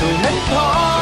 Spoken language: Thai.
rồi hết khó